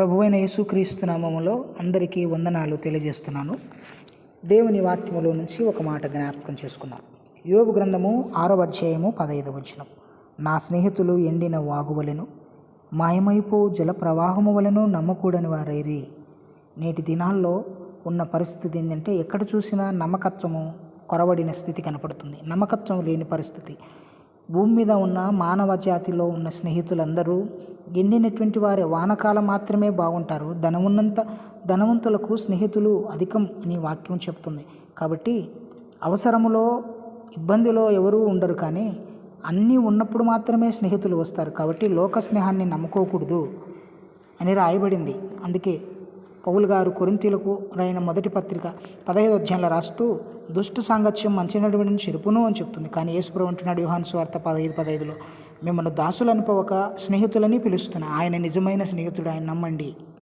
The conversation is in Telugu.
ప్రభువైన యేసుక్రీస్తు నామములో అందరికీ వందనాలు తెలియజేస్తున్నాను. దేవుని వాక్యములో నుంచి ఒక మాట జ్ఞాపకం చేసుకున్నాం. యోగు గ్రంథము ఆరవ అధ్యాయము పదహైదు వచనం. నా స్నేహితులు ఎండిన వాగువలను మాయమైపో జల ప్రవాహము వలెను నమ్మకూడని వారైరి. నేటి దినాల్లో ఉన్న పరిస్థితి ఏంటంటే ఎక్కడ చూసినా నమ్మకత్వము కొరబడిన స్థితి కనపడుతుంది. నమ్మకత్వం లేని పరిస్థితి. భూమి మీద ఉన్న మానవ జాతిలో ఉన్న స్నేహితులందరూ ఎండినటువంటి వారి వానకాలం మాత్రమే బాగుంటారు. ధనమున్నంత ధనవంతులకు స్నేహితులు అధికం అని వాక్యం చెప్తుంది. కాబట్టి అవసరములో ఇబ్బందిలో ఎవరూ ఉండరు కానీ అన్నీ ఉన్నప్పుడు మాత్రమే స్నేహితులు వస్తారు. కాబట్టి లోక స్నేహాన్ని నమ్ముకోకూడదు అని రాయబడింది. అందుకే పౌలు గారు కొరింతీలకు రాయిన మొదటి పత్రిక పదహైదు అధ్యాయంలో రాస్తూ దుష్ట సాంగత్యం మంచి నడువడిని చెరుపును అని చెప్తుంది. కానీ యేసుప్రభు అంటున్నాడు యోహాను స్వార్థ పదహైదు పదహైదులో మిమ్మల్ని దాసులు అనుకోవక స్నేహితులని పిలుస్తున్నా. ఆయన నిజమైన స్నేహితుడు ఆయన నమ్మండి.